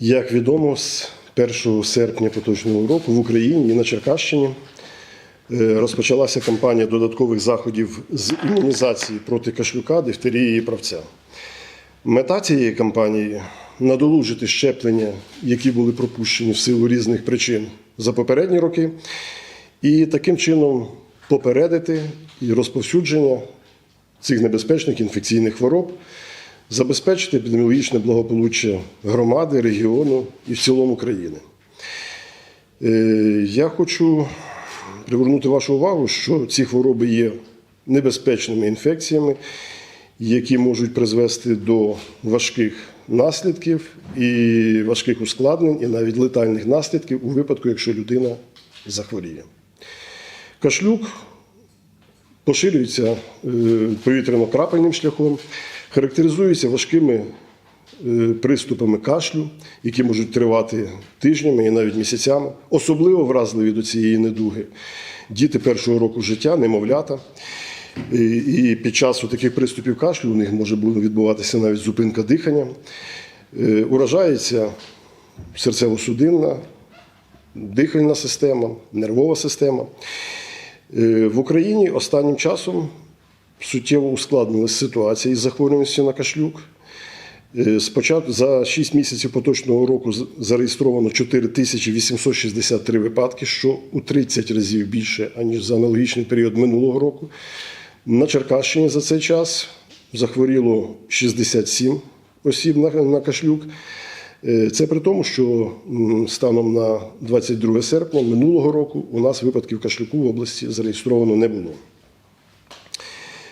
Як відомо, з 1 серпня поточного року в Україні і на Черкащині е, розпочалася кампанія додаткових заходів з імунізації проти кашлюка, дифтерії і правця. Мета цієї кампанії надолужити щеплення, які були пропущені в силу різних причин за попередні роки, і таким чином попередити розповсюдження цих небезпечних інфекційних хвороб, забезпечити епідеміологічне благополуччя громади, регіону і в цілому країни. Е, Я хочу привернути вашу увагу, що ці хвороби є небезпечними інфекціями, які можуть призвести до важких наслідків і важких ускладнень, і навіть летальних наслідків у випадку, якщо людина захворіє. Кашлюк поширюється е, повітряно-крапельним шляхом, характеризується важкими е, приступами кашлю, які можуть тривати тижнями і навіть місяцями. Особливо вразливі до цієї недуги діти першого року життя, немовлята. І і під час таких приступів кашлю у них може відбуватися навіть зупинка дихання. Е, Уражається серцево-судинна, дихальна система, нервова система. Е, В Україні останнім часом суттєво ускладнилася ситуація із захворюваністю на кашлюк. Е, Спочатку за 6 місяців поточного року зареєстровано 4863 випадки, що у 30 разів більше, аніж за аналогічний період минулого року. На Черкащині за цей час захворіло 67 осіб на, кашлюк. Е, Це при тому, що станом на 22 серпня минулого року у нас випадків кашлюку в області зареєстровано не було.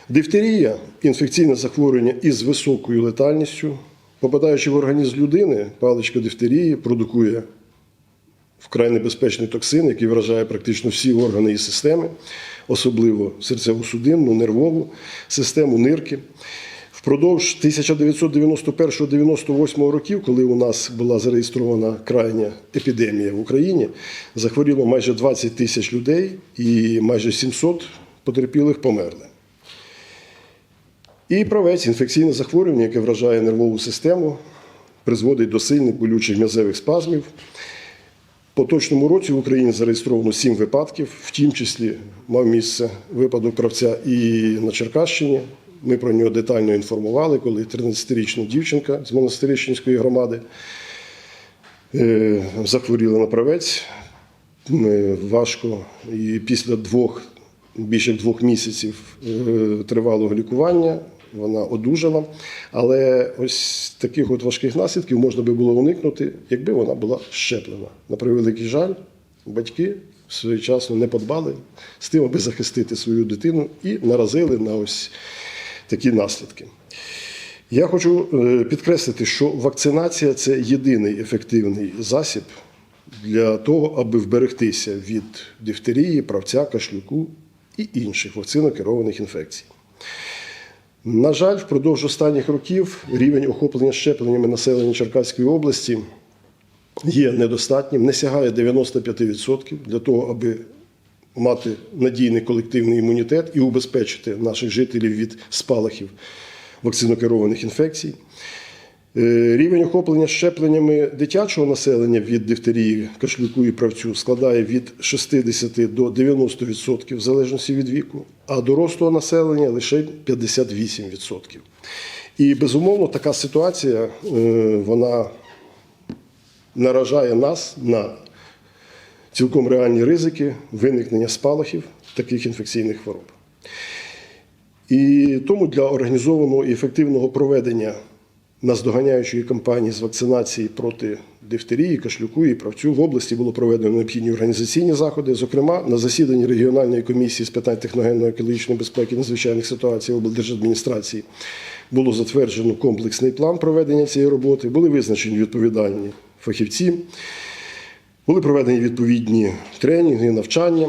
Дифтерія інфекційне захворювання із високою летальністю. Попадаючи в організм людини, паличка дифтерії продукує вкрай небезпечний токсин, який вражає практично всі органи і системи, особливо серцево-судинну, нервову систему, нирки. Впродовж 1991-98 років, коли у нас була зареєстрована крайня епідемія в Україні, захворіло майже 20 тисяч людей і майже 700 потерпілих померли. І правець інфекційне захворювання, яке вражає нервову систему, призводить до сильних болючих м'язевих спазмів. В поточному році в Україні зареєстровано 7 випадків, в тім числі мав місце випадок правця і на Черкащині. Ми про нього детально інформували, коли 13-річна дівчинка з монастирищенської громади е, захворіла на правець. Важко. І після двох, більше двох місяців е, тривалого лікування вона одужала. Але ось таких от важких наслідків можна би було уникнути, якби вона була щеплена. На превеликий жаль, батьки своєчасно не подбали з тим, аби захистити свою дитину і наразили на ось такі наслідки. Я хочу е, підкреслити, що вакцинація це єдиний ефективний засіб для того, аби вберегтися від дифтерії, правця, кашлюку і інших вакцинокерованих інфекцій. На жаль, впродовж останніх років рівень охоплення щепленнями населення Черкаської області є недостатнім, не сягає 95% для того, аби мати надійний колективний імунітет і убезпечити наших жителів від спалахів вакцинокерованих інфекцій. Е, Рівень охоплення щепленнями дитячого населення від дифтерії, кашлюку і правцю складає від 60 до 90% в залежності від віку, а дорослого населення лише 58%. І безумовно така ситуація е, вона наражає нас на цілком реальні ризики виникнення спалахів таких інфекційних хвороб. І тому для організованого і ефективного проведення наздоганяючої кампанії з вакцинації проти дифтерії, кашлюку і правцю в області було проведено необхідні організаційні заходи. Зокрема, на засіданні регіональної комісії з питань техногенної екологічної безпеки і надзвичайних ситуацій облдержадміністрації було затверджено комплексний план проведення цієї роботи, були визначені відповідальні фахівці, були проведені відповідні тренінги, навчання.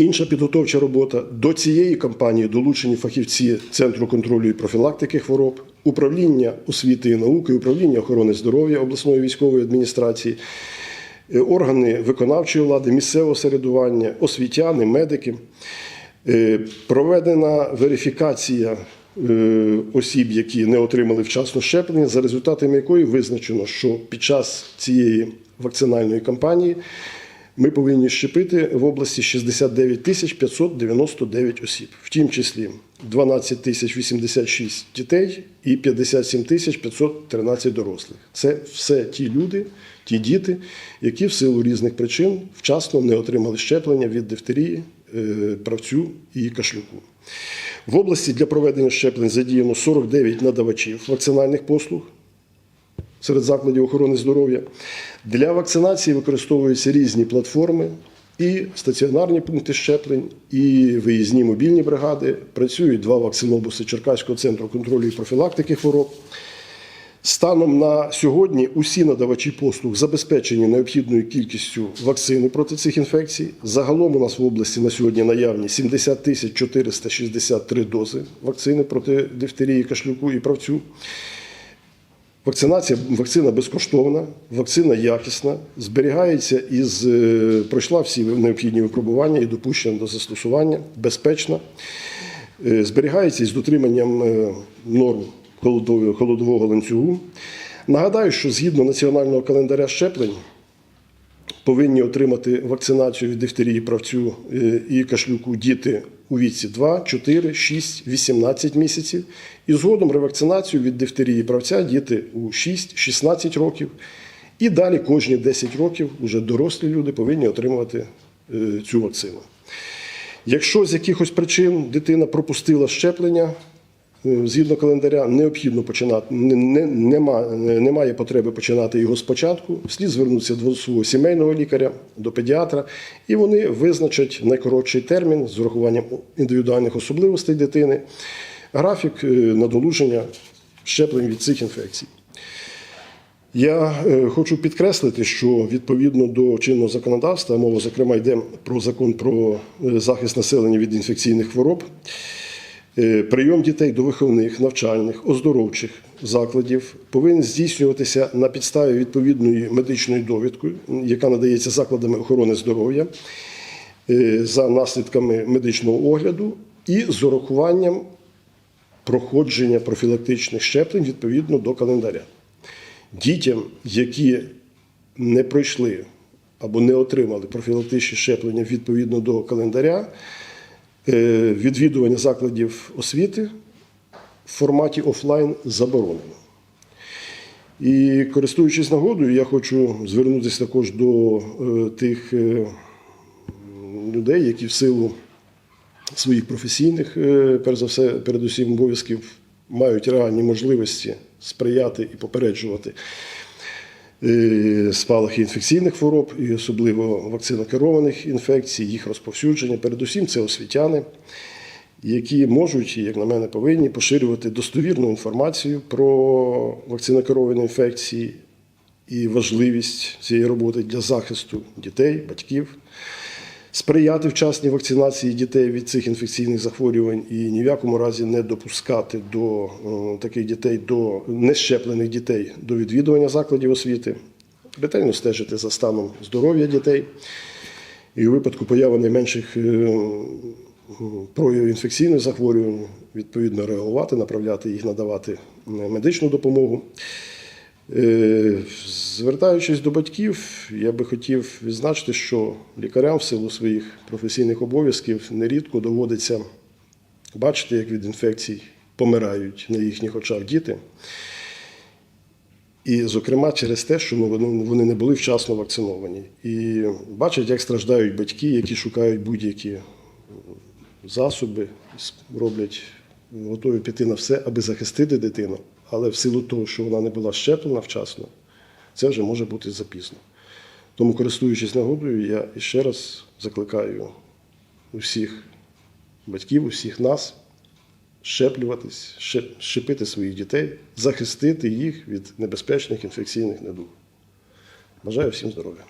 Інша підготовча робота до цієї кампанії долучені фахівці Центру контролю і профілактики хвороб, управління освіти і науки, управління охорони здоров'я обласної військової адміністрації, е, органи виконавчої влади, місцевого середування, освітяни, медики. Е, Проведена верифікація е, осіб, які не отримали вчасно щеплення, за результатами якої визначено, що під час цієї вакцинальної кампанії ми повинні щепити в області 69 тисяч 599 осіб, в тім числі 12 тисяч 86 дітей і 57 тисяч 513 дорослих. Це все ті люди, ті діти, які в силу різних причин вчасно не отримали щеплення від дифтерії, е, правцю і кашлюку. В області для проведення щеплень задіяно 49 надавачів вакцинальних послуг серед закладів охорони здоров'я. Для вакцинації використовуються різні платформи, і стаціонарні пункти щеплень, і виїзні мобільні бригади. Працюють два вакцинобуси Черкаського центру контролю і профілактики хвороб. Станом на сьогодні усі надавачі послуг забезпечені необхідною кількістю вакцини проти цих інфекцій. Загалом у нас в області на сьогодні наявні 70 тисяч 463 дози вакцини проти дифтерії, кашлюку і правцю. Вакцинація вакцина безкоштовна, вакцина якісна, зберігається із е, пройшла всі необхідні випробування і допущена до застосування, безпечна, Е, зберігається із дотриманням е, норм холодового, ланцюгу. Нагадаю, що згідно національного календаря щеплень повинні отримати вакцинацію від дифтерії, правцю і кашлюку діти у віці 2, 4, 6, 18 місяців. І згодом ревакцинацію від дифтерії правця діти у 6, 16 років. І далі кожні 10 років вже дорослі люди повинні отримувати е, цю вакцину. Якщо з якихось причин дитина пропустила щеплення, згідно календаря, необхідно починати, не, не, нема, немає потреби починати його спочатку. Слід звернутися до свого сімейного лікаря, до педіатра, і вони визначать найкоротший термін з урахуванням індивідуальних особливостей дитини, графік е, надолуження щеплень від цих інфекцій. Я е, хочу підкреслити, що відповідно до чинного законодавства, мова, зокрема, йде про закон про е, захист населення від інфекційних хвороб. Е, Прийом дітей до виховних, навчальних, оздоровчих закладів повинен здійснюватися на підставі відповідної медичної довідки, яка надається закладами охорони здоров'я е, за наслідками медичного огляду і з урахуванням проходження профілактичних щеплень відповідно до календаря. Дітям, які не пройшли або не отримали профілактичні щеплення відповідно до календаря, відвідування закладів освіти в форматі офлайн заборонено. І користуючись нагодою, я хочу звернутися також до е, тих е, людей, які в силу своїх професійних, е, перш за все, передусім обов'язків, мають реальні можливості сприяти і попереджувати е, спалахи інфекційних хвороб, і особливо вакцинокерованих інфекцій, їх розповсюдження. Передусім, це освітяни, які можуть, як на мене, повинні поширювати достовірну інформацію про вакцинокеровані інфекції і важливість цієї роботи для захисту дітей, батьків сприяти вчасній вакцинації дітей від цих інфекційних захворювань і ні в якому разі не допускати до е, таких дітей, до нещеплених дітей до відвідування закладів освіти, ретельно стежити за станом здоров'я дітей. І у випадку появи найменших е, проявів інфекційних захворювань, відповідно реагувати, направляти їх, надавати е, медичну допомогу. Е, Звертаючись до батьків, я би хотів відзначити, що лікарям в силу своїх професійних обов'язків нерідко доводиться бачити, як від інфекцій помирають на їхніх очах діти. І, зокрема, через те, що вони не були вчасно вакциновані. І бачать, як страждають батьки, які шукають будь-які засоби, роблять, готові піти на все, аби захистити дитину. Але в силу того, що вона не була щеплена вчасно, це вже може бути запізно. Тому, користуючись нагодою, я ще раз закликаю усіх батьків, усіх нас щеплюватись, щепити своїх дітей, захистити їх від небезпечних інфекційних недуг. Бажаю всім здоров'я.